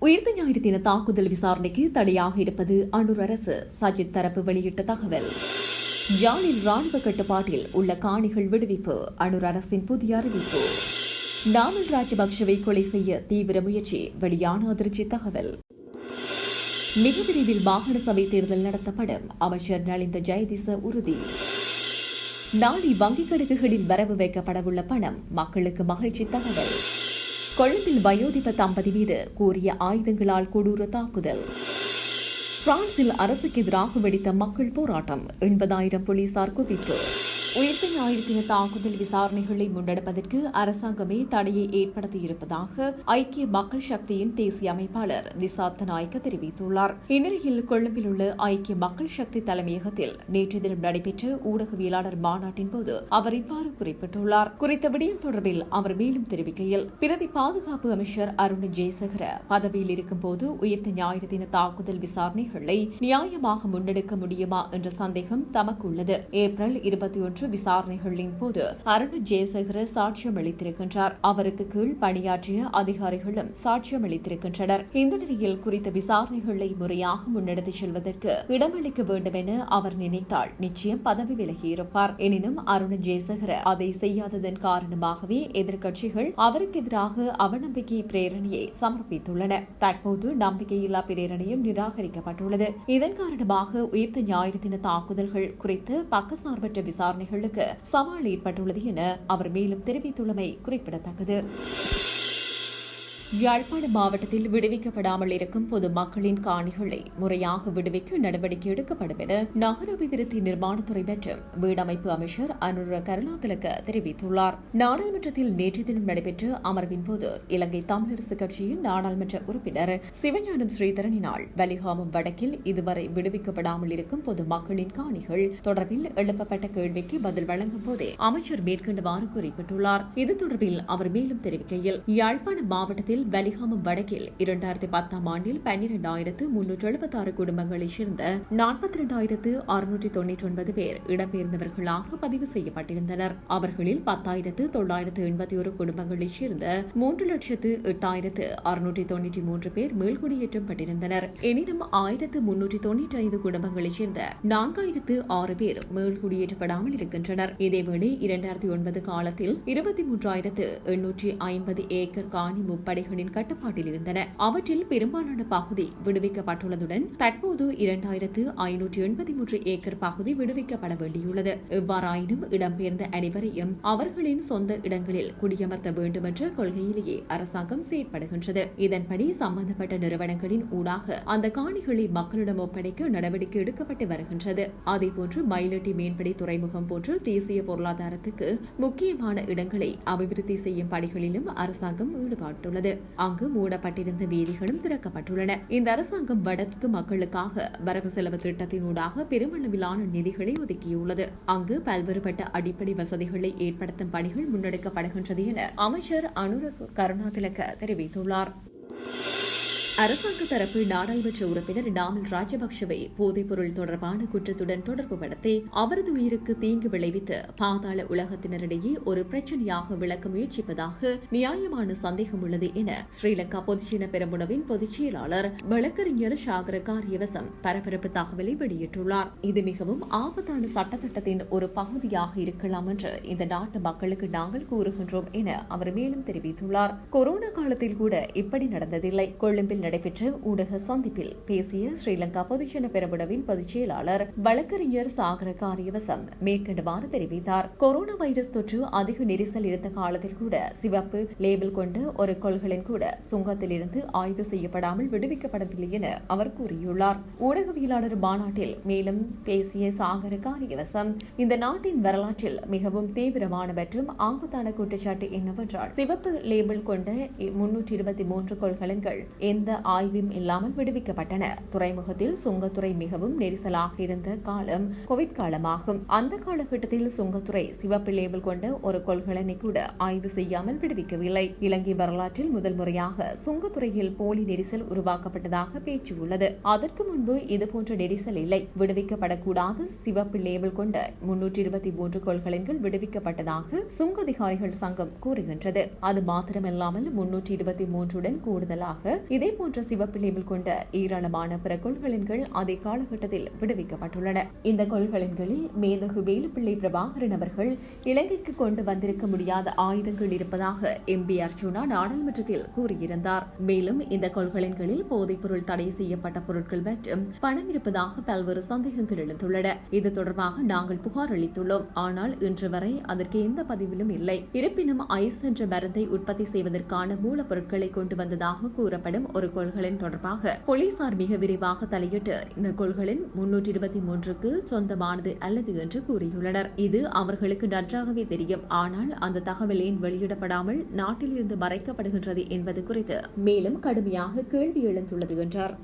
உயிர்த்த ஞாயிறு தின தாக்குதல் விசாரணைக்கு தடையாக இருப்பது அனுர் அரசு. சஜித் தரப்பு வெளியிட்ட தகவல். யாழில் ராணுவ கட்டுப்பாட்டில் உள்ள காணிகள் விடுவிப்பு. அனுர் அரசின் புதிய அறிவிப்பு. நாமல் ராஜபக்ஷவை கொலை செய்ய தீவிர முயற்சி. வெளியான அதிர்ச்சி தகவல். மிக விரைவில் மாகாண சபை தேர்தல் நடத்தப்படும். அமைச்சர் நலிந்த ஜெயதிச உறுதி. நாளை வங்கிக் கணக்குகளில் வரவு வைக்கப்படவுள்ள பணம். மக்களுக்கு மகிழ்ச்சி தகவல். கொழும்பில் வயோதிப தம்பதி மீது கூறிய ஆயுதங்களால் கொடூர தாக்குதல். பிரான்சில் அரசுக்கு எதிராக வெடித்த மக்கள் போராட்டம் எண்பதாயிரம் போலீசார் குவிப்பு. உயிர்த்த ஞாயிறு தாக்குதல் விசாரணைகளை முன்னெடுப்பதற்கு அரசாங்கமே தடையை ஏற்படுத்தியிருப்பதாக ஐக்கிய மக்கள் சக்தியின் தேசிய அமைப்பாளர் திசாத்த நாயக்க தெரிவித்துள்ளார். இந்நிலையில் கொழும்பில் உள்ள ஐக்கிய மக்கள் சக்தி தலைமையகத்தில் நேற்று தினம் நடைபெற்ற ஊடகவியலாளர் மாநாட்டின் போது அவர் இவ்வாறு குறிப்பிட்டுள்ளார். குறித்த விடயம் தொடர்பில் அவர் மேலும் தெரிவிக்கையில் பிரதி பாதுகாப்பு அமைச்சர் அருண் ஜெயசகர பதவியில் இருக்கும்போது உயிர்த்த ஞாயிறு தின தாக்குதல் விசாரணைகளை நியாயமாக முன்னெடுக்க முடியுமா என்ற சந்தேகம் தமக்கு உள்ளது. ஏப்ரல் இருபத்தி ஒன்று விசாரணைகளின் போது அருண் ஜெயசேகர சாட்சியம் அளித்திருக்கின்றார். அவருக்கு கீழ் பணியாற்றிய அதிகாரிகளும் சாட்சியம் அளித்திருக்கின்றனர். இந்த நிலையில் குறித்த விசாரணைகளை முறையாக முன்னெடுத்துச் செல்வதற்கு இடமளிக்க வேண்டும் என அவர் நினைத்தால் நிச்சயம் பதவி விலகியிருப்பார் எனினும் அருண் ஜெயசேகர அதை செய்யாததன் காரணமாகவே எதிர்க்கட்சிகள் அவருக்கு எதிராக அவநம்பிக்கை பிரேரணையை சமர்ப்பித்துள்ளன. தற்போது நம்பிக்கையில்லா பிரேரணையும் நிராகரிக்கப்பட்டுள்ளது. இதன் காரணமாக உயிர்த்த ஞாயிறு தின தாக்குதல்கள் குறித்து பக்கசார்பற்ற விசாரணைகள் விசாரணைகளுக்கு சவால் ஏற்பட்டுள்ளது என அவர் மேலும் தெரிவித்துள்ளமை குறிப்பிடத்தக்கது. யாழ்ப்பாண மாவட்டத்தில் விடுவிக்கப்படாமல் இருக்கும் பொதுமக்களின் காணிகளை முறையாக விடுவிக்க நடவடிக்கை எடுக்கப்படும் என நகர அபிவிருத்தி நிர்மாணத்துறை மற்றும் வீடமைப்பு அமைச்சர் அனுர கருணாதிலக தெரிவித்துள்ளார். நாடாளுமன்றத்தில் நேற்று தினம் நடைபெற்ற அமர்வின் போது இலங்கை தமிழரசு கட்சியின் நாடாளுமன்ற உறுப்பினர் சிவஞானம் ஸ்ரீதரனினால் வலிகாமம் வடக்கில் இதுவரை விடுவிக்கப்படாமல் இருக்கும் பொதுமக்களின் காணிகள் தொடர்பில் எழுப்பப்பட்ட கேள்விக்கு பதில் வழங்கும் போதே அமைச்சர் மேற்கண்டவாறு குறிப்பிட்டுள்ளார். இது தொடர்பில் அவர் மேலும் தெரிவிக்கையில் யாழ்ப்பாண மாவட்டத்தில் வலிகாமம் வடக்கில் இரண்டாயிரத்தி பத்தாம் ஆண்டில் பன்னிரண்டாயிரத்து முன்னூற்று எழுபத்தாறு குடும்பங்களைச் சேர்ந்த நாற்பத்தி இரண்டாயிரத்து அறுநூற்றி தொன்னூற்றி ஒன்பது பேர் இடம்பெயர்ந்தவர்களாக பதிவு செய்யப்பட்டிருந்தனர். அவர்களில் பத்தாயிரத்து தொள்ளாயிரத்து எண்பத்தி ஒரு குடும்பங்களைச் சேர்ந்த மூன்று லட்சத்து எட்டாயிரத்து அறுநூற்றி தொன்னூற்றி மூன்று பேர் மேல்குடியேற்றம் பட்டிருந்தனர் எனினும் ஆயிரத்து முன்னூற்றி தொன்னூற்றி ஐந்து குடும்பங்களைச் சேர்ந்த நான்காயிரத்து ஆறு பேர் மீள்குடியேற்றப்படாமல் இருக்கின்றனர். இதேவேளை இரண்டாயிரத்தி ஒன்பது காலத்தில் இருபத்தி மூன்றாயிரத்து எண்ணூற்றி ஐம்பது ஏக்கர் காணி முப்படைகள் அதிகாரிகளின் கட்டுப்பாட்டில் இருந்தன. அவற்றில் பெரும்பாலான பகுதி விடுவிக்கப்பட்டுள்ளதுடன் தற்போது இரண்டாயிரத்து ஐநூற்று எண்பத்தி மூன்று ஏக்கர் பகுதி விடுவிக்கப்பட வேண்டியுள்ளது. எவ்வாறாயினும் இடம்பெயர்ந்த அனைவரையும் அவர்களின் சொந்த இடங்களில் குடியமர்த்த வேண்டும் என்ற கொள்கையிலேயே அரசாங்கம் செயற்படுகின்றது. இதன்படி சம்பந்தப்பட்ட நிறுவனங்களின் ஊடாக அந்த காணிகளை மக்களிடம் ஒப்படைக்க நடவடிக்கை எடுக்கப்பட்டு வருகின்றது. அதேபோன்று மயிலட்டி மீன்பிடி துறைமுகம் போன்று தேசிய பொருளாதாரத்துக்கு முக்கியமான இடங்களை அபிவிருத்தி செய்யும் பணிகளிலும் அரசாங்கம் ஈடுபட்டுள்ளது. அங்கு மூடப்பட்டிருந்த வீதிகளும் திறக்கப்பட்டுள்ளன. இந்த அரசாங்கம் வடக்கு மக்களுக்காக வரவு செலவு திட்டத்தினூடாக பெருமளவிலான நிதிகளை ஒதுக்கியுள்ளது. அங்கு பல்வேறுபட்ட அடிப்படை வசதிகளை ஏற்படுத்தும் பணிகள் முன்னெடுக்கப்படுகின்றது என அமைச்சர் அனுரக் கருணாதிலக்க தெரிவித்துள்ளார். அரசாங்க தரப்பு நாடாளுமன்ற உறுப்பினர் நாமல் ராஜபக்சவை போதைப்பொருள் தொடர்பான குற்றத்துடன் தொடர்புபடுத்தி அவரது உயிருக்கு தீங்கு விளைவித்து பாதாள உலகத்தினரிடையே ஒரு பிரச்சனையாக விளக்க முயற்சிப்பதாக நியாயமான சந்தேகம் உள்ளது என ஸ்ரீலங்கா பொதுஜன பெரமுனவின் பொதுச் செயலாளர் வழக்கறிஞர் சாகர காரியவசம் பரபரப்பு தகவலை வெளியிட்டுள்ளார். இது மிகவும் ஆபத்தான சட்டத்திட்டத்தின் ஒரு பகுதியாக இருக்கலாம் என்று இந்த நாட்டு மக்களுக்கு நாங்கள் கூறுகின்றோம் என அவர் மேலும் தெரிவித்துள்ளார். கொரோனா காலத்தில் கூட இப்படி நடந்ததில்லை. கொழும்பில் நடைபெற்ற ஊடக சந்திப்பில் பேசிய ஸ்ரீலங்கா பொதுஜன பெரமுடவின் பொதுச் செயலாளர் வழக்கறிஞர் சாகர காரியவசம் மேற்கண்டுமாறு தெரிவித்தார். கொரோனா வைரஸ் தொற்று அதிக நெரிசல் இருந்த காலத்தில் கூட சிவப்பு லேபிள் கொண்ட ஒரு கொள்கலன் கூட சுங்கத்தில் இருந்து ஆய்வு செய்யப்படாமல் விடுவிக்கப்படவில்லை என அவர் கூறியுள்ளார். ஊடகவியலாளர் மாநாட்டில் மேலும் பேசிய சாகர காரியவசம் இந்த நாட்டின் வரலாற்றில் மிகவும் தீவிரமான மற்றும் ஆபத்தான குற்றச்சாட்டு என்னவென்றால் சிவப்பு லேபிள் கொண்ட முன்னூற்றி இருபத்தி மூன்று கொள்கலன்கள் எந்த ஆய்வும் இல்லாமல் விடுவிக்கப்பட்டன. துறைமுகத்தில் சுங்கத்துறை மிகவும் நெரிசலாக இருந்த காலம் கோவிட் காலமாகும். அந்த காலகட்டத்தில் சுங்கத்துறை சிவப்பு லேபிள் கொண்ட ஒரு கொள்கலனை கூட ஆய்வு செய்யாமல் விடுவிக்கவில்லை. இலங்கை வரலாற்றில் முதல் முறையாக சுங்கத்துறையில் போலி நெரிசல் உருவாக்கப்பட்டதாக பேச்சு உள்ளது. அதற்கு முன்பு இதுபோன்ற நெரிசல் இல்லை. விடுவிக்கப்படக்கூடாத. சிவப்பு லேபிள் கொண்ட முன்னூற்றி இருபத்தி மூன்று கொள்கலன்கள் விடுவிக்கப்பட்டதாக சுங்க அதிகாரிகள் சங்கம் கூறுகின்றது. அது மாத்திரமல்லாமல் முன்னூற்றி இருபத்தி மூன்றுடன் கூடுதலாக இதே போன்ற சிவப்பு லேபிள் கொண்ட ஏராளமான பிற கொள்கலன்கள் அதே காலகட்டத்தில் விடுவிக்கப்பட்டுள்ளன. இந்த கொள்கலன்களில் மேதகு வேலுப்பிள்ளை பிரபாகரன் அவர்கள் இலங்கைக்கு கொண்டு வந்திருக்க முடியாத ஆயுதங்கள் இருப்பதாக எம் பி அர்ஜுனா நாடாளுமன்றத்தில் கூறியிருந்தார். மேலும் இந்த கொள்கலன்களில் போதைப்பொருள் தடை செய்யப்பட்ட பொருட்கள் மற்றும் பணம் இருப்பதாக பல்வேறு சந்தேகங்கள் எழுந்துள்ளன. இது தொடர்பாக நாங்கள் புகார் அளித்துள்ளோம். ஆனால் இன்று வரை அதற்கு எந்த பதிவிலும் இல்லை. இருப்பினும் ஐஸ் என்ற மருந்தை உற்பத்தி செய்வதற்கான மூலப்பொருட்களை கொண்டு வந்ததாக கூறப்படும் ஒரு கொள்கலன் தொடர்பாக போலீசார் மிக விரைவாக தலையிட்டு இந்த கொள்கலன் முன்னூற்றி இருபத்தி மூன்றுக்கு சொந்தமானது அல்லது என்று கூறியுள்ளனர். இது அவர்களுக்கு நன்றாகவே தெரியும். ஆனால் அந்த தகவல் ஏன் வெளியிடப்படாமல் நாட்டிலிருந்து மறைக்கப்படுகின்றது என்பது குறித்து மேலும் கடுமையாக கேள்வி எழுந்துள்ளது என்றார்.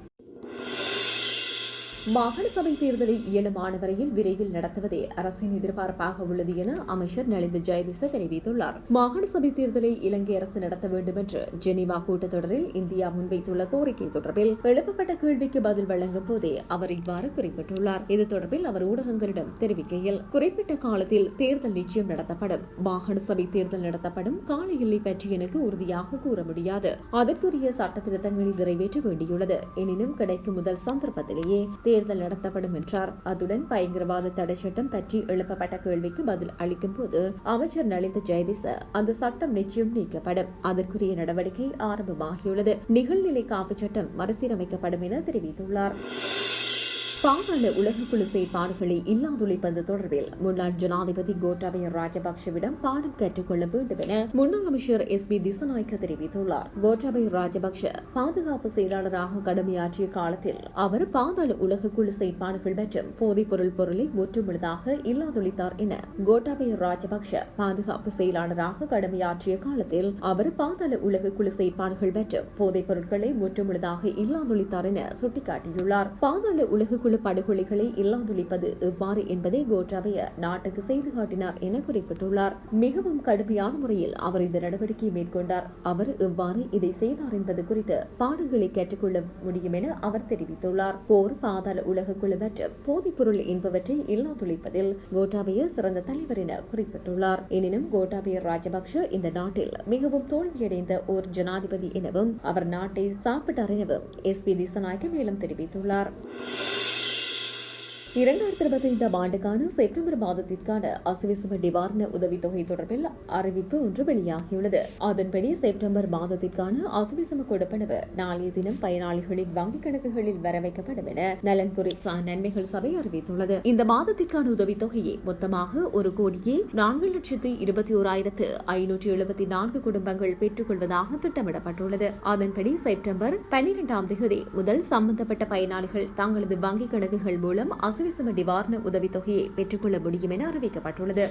மாகாண சபை தேர்தலை இயலுமான வரையில் விரைவில் நடத்துவதே அரசின் எதிர்பார்ப்பாக உள்ளது என அமைச்சர் நலிந்த ஜெயதிச தெரிவித்துள்ளார். மாகாண சபை தேர்தலை இலங்கை அரசு நடத்த வேண்டும் என்று ஜெனீவா கூட்டத்தொடரில் இந்தியா முன்வைத்துள்ள கோரிக்கை தொடர்பில் எழுப்பப்பட்ட கேள்விக்கு பதில் வழங்கும் போதே அவர் இவ்வாறு குறிப்பிட்டுள்ளார். இது தொடர்பில் அவர் ஊடகங்களிடம் தெரிவிக்கையில் குறிப்பிட்ட காலத்தில் தேர்தல் நிச்சயம் நடத்தப்படும் மாகாண சபை தேர்தல் நடத்தப்படும் கால எல்லை பற்றி எனக்கு உறுதியாக கூற முடியாது. அதற்குரிய சட்ட திருத்தங்களை நிறைவேற்ற வேண்டியுள்ளது. எனினும் கிடைக்கும் முதல் சந்தர்ப்பத்திலேயே தேர்தல் நடத்தப்படும் என்றார். அத்துடன் பயங்கரவாத தடை சட்டம் பற்றி எழுப்பப்பட்ட கேள்விக்கு பதில் அளிக்கும் போது அமைச்சர் நலிந்த ஜெயதிச அந்த சட்டம் நிச்சயம் நீக்கப்படும். அதற்குரிய நடவடிக்கை ஆரம்பமாகியுள்ளது. நிகழ்நிலை காப்பு சட்டம் மறுசீரமைக்கப்படும் என தெரிவித்துள்ளார். பாதாள உலகக்குழு செயற்பாடுகளை இல்லாதொழிப்பது தொடர்பில் முன்னாள் ஜனாதிபதி கோட்டாபய ராஜபக்சவிடம் பாடம் கற்றுக்கொள்ள வேண்டும் என முன்னாள் அமைச்சர் எஸ் பி திசநாயக்க தெரிவித்துள்ளார். கோட்டாபய ராஜபக்ஷ பாதுகாப்பு செயலாளராக கடமையாற்றிய காலத்தில் அவர் பாதாள உலகக்குழு செயற்பாடுகள் மற்றும் போதைப்பொருள் பொருளை முற்றுமுழுதாக இல்லாதொழித்தார் என கோட்டாபய ராஜபக்ஷ பாதுகாப்பு செயலாளராக கடமையாற்றிய காலத்தில் அவர் பாதாள உலகக்குழு செயற்பாடுகள் மற்றும் போதைப் பொருட்களை ஒற்றுமுழுதாக இல்லாதொழித்தார் என சுட்டிக்காட்டியுள்ளார். பாதாள உலக குழு படுகொலைகளை இல்லாதொழிப்பது எவ்வாறு என்பதை கோட்டாபய நாட்டுக்கு செய்து காட்டினார் என குறிப்பிட்டுள்ளார். மிகவும் கடுமையான முறையில் அவர் இந்த நடவடிக்கையை மேற்கொண்டார். அவர் எவ்வாறு இதை செய்தார் என்பது குறித்து பாடங்களை கேட்டுக்கொள்ள முடியும் என அவர் தெரிவித்துள்ளார். போர் பாதாள உலக குழு மற்றும் போதைப்பொருள் என்பவற்றை இல்லாதொழிப்பதில் கோட்டாபய சிறந்த தலைவர் என குறிப்பிட்டுள்ளார். எனினும் கோட்டாபய ராஜபக்ஷ இந்த நாட்டில் மிகவும் தோல்வியடைந்த ஓர் ஜனாதிபதி எனவும் அவர் நாட்டை சாப்பிட்டார் எனவும் எஸ். பி. திசநாயக்க மேலும் தெரிவித்துள்ளார். இரண்டாயிரத்தி இருபத்தி ஐந்தாம் ஆண்டுக்கான செப்டம்பர் மாதத்திற்கான அசுவிசும நிவாரண உதவித்தொகை தொடர்பில் அறிவிப்பு ஒன்று வெளியாகியுள்ளது. அதன்படி செப்டம்பர் மாதத்திற்கான அசுவிசும கொடுப்பனவு நாளைய தினம் பயனாளிகளின் வங்கிக் கணக்குகளில் வரவைக்கப்படும் என நலன்புரி நன்மைகள் சபை அறிவித்துள்ளது. இந்த மாதத்திற்கான உதவித்தொகையை மொத்தமாக ஒரு கோடியே நான்கு லட்சத்து இருபத்தி ஓராயிரத்து ஐநூற்றி எழுபத்தி நான்கு குடும்பங்கள் பெற்றுக் கொள்வதாக திட்டமிடப்பட்டுள்ளது. அதன்படி செப்டம்பர் பன்னிரெண்டாம் தேதி முதல் சம்பந்தப்பட்ட பயனாளிகள் தங்களது வங்கிக் கணக்குகள் மூலம் அசுவிசும நிவாரண உதவித்தொகையை பெற்றுக்கொள்ள முடியும் என அறிவிக்கப்பட்டுள்ளது.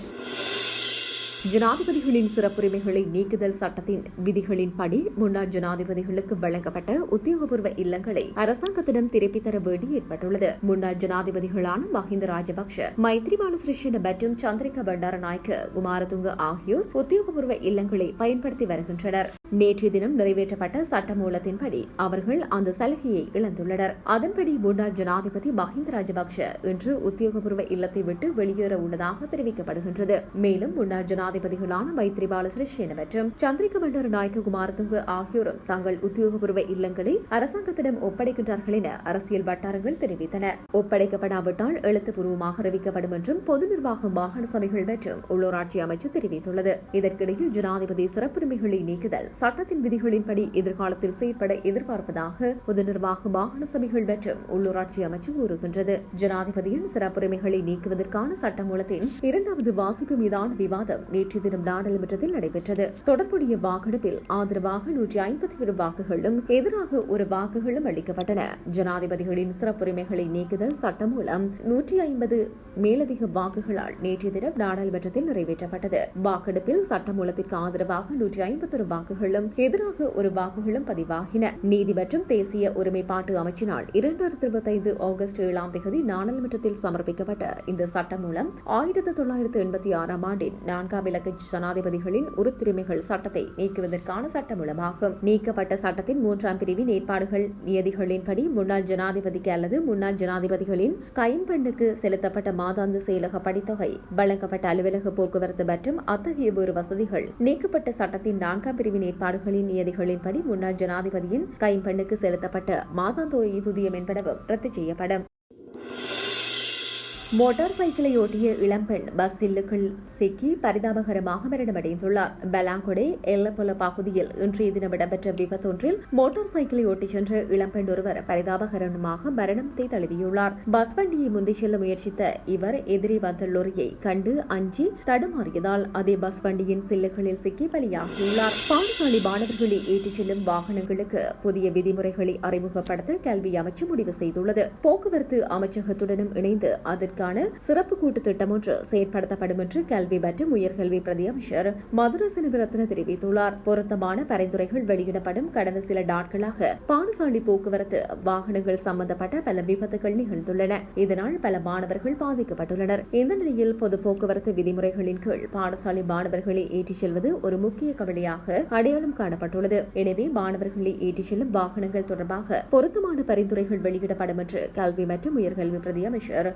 ஜனாதிபதிகளின் சிறப்புரிமைகளை நீக்குதல் சட்டத்தின் விதிகளின்படி முன்னாள் ஜனாதிபதிகளுக்கு வழங்கப்பட்ட உத்தியோகபூர்வ இல்லங்களை அரசாங்கத்திடம் திருப்பித் தர வேண்டி ஏற்பட்டுள்ளது. முன்னாள் ஜனாதிபதிகளான மஹிந்த ராஜபக்ஷ மைத்ரிபால சிறிசேன மற்றும் சந்திரிகா பண்டாரநாயக்க குமாரதுங்க ஆகியோர் உத்தியோகபூர்வ இல்லங்களை பயன்படுத்தி வருகின்றனர். நேற்றைய தினம் நிறைவேற்றப்பட்ட சட்டமூலத்தின்படி அவர்கள் அந்த சலுகையை இழந்துள்ளனர். அதன்படி முன்னாள் ஜனாதிபதி மஹிந்த ராஜபக்ஷ இன்று உத்தியோகபூர்வ இல்லத்தை விட்டு வெளியேற உள்ளதாக தெரிவிக்கப்படுகின்றது. மேலும் முன்னாள் ஜனாதிபதிகளான மைத்ரிபால சிறிசேன மற்றும் சந்திரிக மன்னர் நாயக்க குமாரதுங்க ஆகியோரும் தங்கள் உத்தியோகபூர்வ இல்லங்களை அரசாங்கத்திடம் ஒப்படைக்கின்றார்கள் என அரசியல் வட்டாரங்கள் தெரிவித்தன. ஒப்படைக்கப்படாவிட்டால் எழுத்துப்பூர்வமாக அறிவிக்கப்படும் என்றும் பொது நிர்வாக மாகாண சபைகள் மற்றும் உள்ளூராட்சி அமைச்சு தெரிவித்துள்ளது. இதற்கிடையில் ஜனாதிபதி சிறப்புரிமைகளை நீக்குதல் சட்டத்தின் விதிகளின்படி எதிர்காலத்தில் செயற்பட எதிர்பார்ப்பதாக பொது நிர்வாக மாகாண சபைகள் மற்றும் உள்ளூராட்சி அமைச்சு கூறுகின்றது. ஜனாதிபதியின் சிறப்புரிமைகளை நீக்குவதற்கான சட்டமூலத்தின் இரண்டாவது வாசிப்பு மீதான விவாதம் நேற்று தினம் நாடாளுமன்றத்தில் நடைபெற்றது. தொடர்புடைய வாக்கெடுப்பில் ஆதரவாக நூற்றி ஐம்பத்தி ஏழு வாக்குகளும் எதிராக ஒரு வாக்குகளும் அளிக்கப்பட்டன. ஜனாதிபதிகளின் சிறப்புரிமைகளை நீக்குதல் சட்டம் மூலம் நூற்றி ஐம்பது மேலதிக வாக்குகளால் நேற்று தினம் நாடாளுமன்றத்தில் நிறைவேற்றப்பட்டது. வாக்கெடுப்பில் சட்டமூலத்திற்கு ஆதரவாக நூற்றி ஐம்பத்தொரு வாக்குகள் வாக்குகளும் எதிராக ஒரு வாக்குகளும் பதிவாகின. நீதி மற்றும் தேசிய ஒருமைப்பாட்டு அமைச்சினால் இரண்டாயிரத்தி இருபத்தி ஐந்து ஆகஸ்ட் ஏழாம் தேதி நாடாளுமன்றத்தில் சமர்ப்பிக்கப்பட்ட இந்த சட்டம் மூலம் ஆயிரத்தி தொள்ளாயிரத்தி எண்பத்தி ஆறாம் ஆண்டின் நான்காம் இலக்க ஜனாதிபதிகளின் உறுத்துரிமைகள் சட்டத்தை நீக்குவதற்கான சட்டமூலமாகும் நீக்கப்பட்ட சட்டத்தின் மூன்றாம் பிரிவின் ஏற்பாடுகள் நியதிகளின்படி முன்னாள் ஜனாதிபதிக்கு அல்லது முன்னாள் ஜனாதிபதிகளின் கைம்பெண்ணுக்கு செலுத்தப்பட்ட மாதாந்த செயலக படித்தொகை வழங்கப்பட்ட அலுவலக போக்குவரத்து மற்றும் அத்தகைய ஒரு வசதிகள் நீக்கப்பட்ட சட்டத்தின் நான்காம் பிரிவின் ஏற்பாடுகளின் நியதிகளின்படி முன்னாள் ஜனாதிபதியின் கைம்பெண்ணுக்கு செலுத்தப்பட்ட மாதாந்த ஓய்வூதியம் என்பனவும் ரத்து செய்யப்படும். மோட்டார் சைக்கிளை ஓட்டிய இளம்பெண் பஸ் சில்லுக்குள் சிக்கி பரிதாபகரமாக மரணமடைந்துள்ளார். பலாங்கொடை எல்லப்பொல பகுதியில் இன்றைய தினம் இடம்பெற்ற விபத்தொன்றில் மோட்டார் சைக்கிளை ஓட்டிச் சென்ற இளம்பெண் ஒருவர் பரிதாபகரமாக மரணத்தை தழுவியுள்ளார். பஸ் வண்டியை முந்திச் செல்ல முயற்சித்த இவர் எதிரே வந்த லொரியை கண்டு அஞ்சி தடுமாறியதால் அதே பஸ் வண்டியின் சில்லுகளில் சிக்கி பலியாகியுள்ளார். பாடசாலை மாணவர்களை ஏற்றிச் செல்லும் வாகனங்களுக்கு புதிய விதிமுறைகளை அறிமுகப்படுத்த கல்வி அமைச்சு முடிவு செய்துள்ளது. போக்குவரத்து அமைச்சகத்துடனும் இணைந்து அதற்கு அதற்கான சிறப்பு கூட்டு திட்டம் ஒன்று செயற்படுத்தப்படும் என்று கல்வி மற்றும் உயர்கல்வி பிரதி அமைச்சர் மதுர தெரிவித்துள்ளார். பொருத்தமான பரிந்துரைகள் வெளியிடப்படும் கடந்த சில நாட்களாக பாடசாலை போக்குவரத்து வாகனங்கள் சம்பந்தப்பட்ட பல விபத்துகள் நிகழ்ந்துள்ளன. இதனால் பல மாணவர்கள் பாதிக்கப்பட்டுள்ளனர். இந்த நிலையில் பொது போக்குவரத்து விதிமுறைகளின் கீழ் பாடசாலை மாணவர்களை ஏற்றிச் செல்வது ஒரு முக்கிய கவலையாக அடையாளம் காணப்பட்டுள்ளது. எனவே மாணவர்களை ஏற்றிச் செல்லும் வாகனங்கள் தொடர்பாக பொருத்தமான பரிந்துரைகள் வெளியிடப்படும் என்று கல்வி மற்றும் உயர்கல்வி பிரதி அமைச்சர்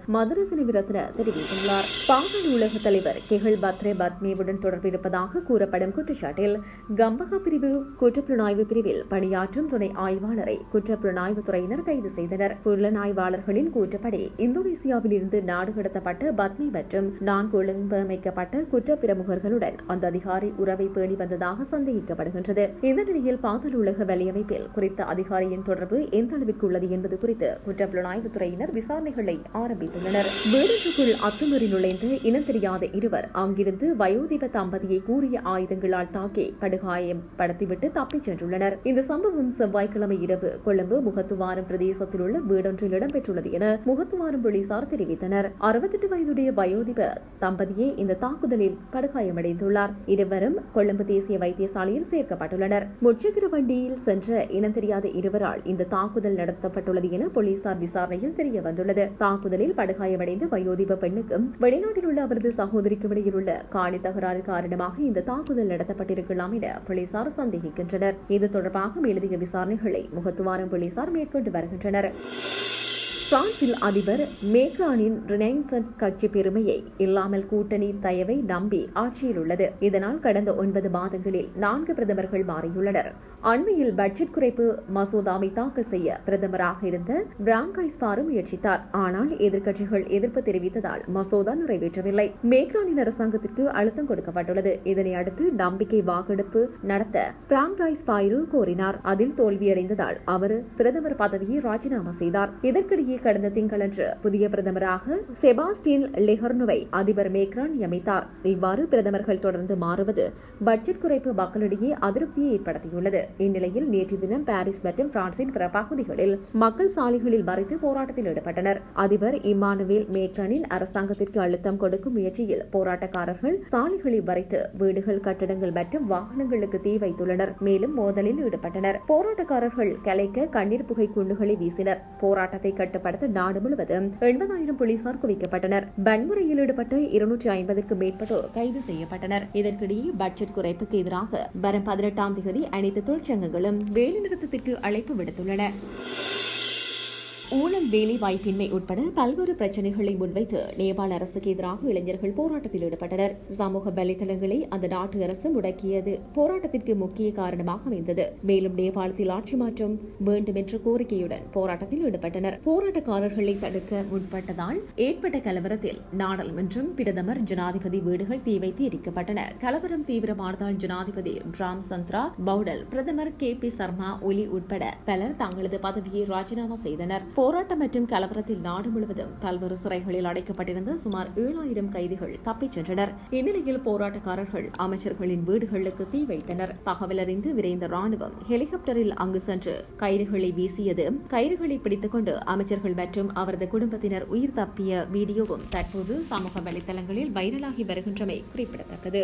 விரத்ன தெரிவித்துள்ளார். பாதாள உலக தலைவர் கெஹல் பத்ரே பத்மேவுடன் தொடர்பு இருப்பதாக கூறப்படும் குற்றச்சாட்டில் கம்பகா பிரிவு குற்றப்புலனாய்வு பிரிவில் பணியாற்றும் துணை ஆய்வாளரை குற்றப்புலனாய்வு துறையினர் கைது செய்தனர். புலனாய்வாளர்களின் கூற்றுப்படி இந்தோனேசியாவில் இருந்து நாடு கடத்தப்பட்ட பத்மி மற்றும் நான்கு ஒழுங்கமைக்கப்பட்ட குற்ற பிரமுகர்களுடன் அந்த அதிகாரி உறவை பேணி வந்ததாக சந்தேகிக்கப்படுகின்றது. இந்த நிலையில் பாதாள உலக வலையமைப்பில் குறித்த அதிகாரியின் தொடர்பு எந்த அளவிற்கு உள்ளது என்பது குறித்து குற்றப்புலனாய்வு துறையினர் விசாரணைகளை ஆரம்பித்துள்ளனர். வீடுகளுக்குள் அத்துமீறி நுழைந்து இனம் தெரியாத இருவர் அங்கிருந்து வயோதிப தம்பதியை கூறிய ஆயுதங்களால் தாக்கி படுகாயம் படுத்திவிட்டு தப்பிச் சென்றுள்ளனர். இந்த சம்பவம் செவ்வாய்க்கிழமை இரவு கொழும்பு முகத்துவாரம் பிரதேசத்தில் உள்ள வீடொன்றில் இடம்பெற்றுள்ளது என முகத்துவாரம் போலீசார் தெரிவித்தனர். அறுபத்தெட்டு வயதுடைய வயோதிப தம்பதியே இந்த தாக்குதலில் படுகாயமடைந்துள்ளார். இருவரும் கொழும்பு தேசிய வைத்தியசாலையில் சேர்க்கப்பட்டுள்ளனர். முச்சக்கர வண்டியில் சென்ற இனம் தெரியாத இருவரால் இந்த தாக்குதல் நடத்தப்பட்டுள்ளது என போலீசார் விசாரணையில் தெரியவந்துள்ளது. தாக்குதலில் படுகாயமடை படுகாயமடைந்த வயோதிப பெண்ணுக்கும் வெளிநாட்டில் உள்ள அவரது சகோதரிக்கும் இடையில் உள்ள காணி தகராறு காரணமாக இந்த தாக்குதல் நடத்தப்பட்டிருக்கலாம் என போலீசார் சந்தேகிக்கின்றனர். இது தொடர்பாக எழுதிய விசாரணைகளை முகத்துவாரம் போலீசார் மேற்கொண்டு வருகின்றனர். பிரான்சில் அதிபர் மேக்ரானின் ரினைன்சன்ஸ் கட்சி பெருமையை இல்லாமல் கூட்டணி தயவை நம்பி ஆட்சியில் உள்ளது இதனால் கடந்த ஒன்பது மாதங்களில் நான்கு பிரதமர்கள் மாறியுள்ளனர். அண்மையில் பட்ஜெட் குறைப்பு மசோதாவை தாக்கல் செய்ய பிரதமராக இருந்த பிராங்கைஸ் பாரு முயற்சித்தார். ஆனால் எதிர்க்கட்சிகள் எதிர்ப்பு தெரிவித்ததால் மசோதா நிறைவேற்றவில்லை. மேக்ரானின் அரசாங்கத்திற்கு அழுத்தம் கொடுக்கப்பட்டுள்ளது. இதனை அடுத்து நம்பிக்கை வாக்கெடுப்பு நடத்த பிராங்காய்ஸ் பாயிரு கோரினார். அதில் தோல்வியடைந்ததால் அவர் பிரதமர் பதவியை ராஜினாமா செய்தார். இதற்கிடையே கடந்த திங்களன்று புதிய பிரதமராக செபாஸ்டின் லெஹர்னுவை அதிபர் மேக்ரான் நியமித்தார். இவ்வாறு பிரதமர்கள் தொடர்ந்து மாறுவது பட்ஜெட் குறைப்பு மக்களிடையே அதிருப்தியை ஏற்படுத்தியுள்ளது. இந்நிலையில் நேற்று தினம் பாரிஸ் மற்றும் பிரான்சின் பிற பகுதிகளில் மக்கள் சாலைகளில் மறைத்து போராட்டத்தில் ஈடுபட்டனர். அதிபர் இம்மானுவேல் மேக்ரானின் அரசாங்கத்திற்கு அழுத்தம் கொடுக்கும் முயற்சியில் போராட்டக்காரர்கள் சாலைகளை வரைத்து வீடுகள் கட்டடங்கள் மற்றும் வாகனங்களுக்கு தீ வைத்துள்ளனர். மேலும் மோதலில் ஈடுபட்டனர். போராட்டக்காரர்கள் கலைக்க கண்ணீர் புகை குண்டுகளை வீசினர். போராட்டத்தை கட்டுப்படுத்த நாடு முழுவதும் எண்பதாயிரம் போலீசார் குவிக்கப்பட்டனர். வன்முறையில் ஈடுபட்ட இருநூற்றி ஐம்பதுக்கு மேற்பட்டோர் கைது செய்யப்பட்டனர். இதற்கிடையே பட்ஜெட் குறைப்புக்கு எதிராக வரும் பதினெட்டாம் தேதி அனைத்து தொழிற்சங்கங்களும் வேலைநிறுத்தத்திற்கு அழைப்பு விடுத்துள்ளன. ஊழல் வேலை வாய்ப்பின்மை உட்பட பல்வேறு பிரச்சினைகளை முன்வைத்து நேபாள அரசுக்கு எதிராக இளைஞர்கள் போராட்டத்தில் ஈடுபட்டனர். சமூக வலைதளங்களை அந்த நாட்டு அரசு முடக்கியது போராட்டத்திற்கு முக்கிய காரணமாக அமைந்தது. மேலும் நேபாளத்தில் ஆட்சி மாற்றம் வேண்டும் என்ற கோரிக்கையுடன் போராட்டத்தில் ஈடுபட்டனர். போராட்டக்காரர்களை தடுக்க முற்பட்டதால் ஏற்பட்ட கலவரத்தில் நாடாளுமன்றம் பிரதமர் ஜனாதிபதி வீடுகள் தீ வைத்து எரிக்கப்பட்டன. கலவரம் தீவிரமானதால் ஜனாதிபதி ராம் சந்திரா பவுடல் பிரதமர் கே பி சர்மா ஒலி உட்பட பலர் தங்களது பதவியை ராஜினாமா செய்தனர். போராட்டம் மற்றும் கலவரத்தில் நாடு முழுவதும் பல்வேறு சிறைகளில் அடைக்கப்பட்டிருந்த சுமார் ஏழாயிரம் கைதிகள் தப்பிச் சென்றனர். இந்நிலையில் போராட்டக்காரர்கள் அமைச்சர்களின் வீடுகளுக்கு தீ வைத்தனர். தகவல் அறிந்து விரைந்த ராணுவம் ஹெலிகாப்டரில் அங்கு சென்று கயிறுகளை வீசியது. கயிறுகளை பிடித்துக் கொண்டு அமைச்சர்கள் மற்றும் அவரது குடும்பத்தினர் உயிர் தப்பிய வீடியோவும் தற்போது சமூக வலைதளங்களில் வைரலாகி வருகின்றமை குறிப்பிடத்தக்கது.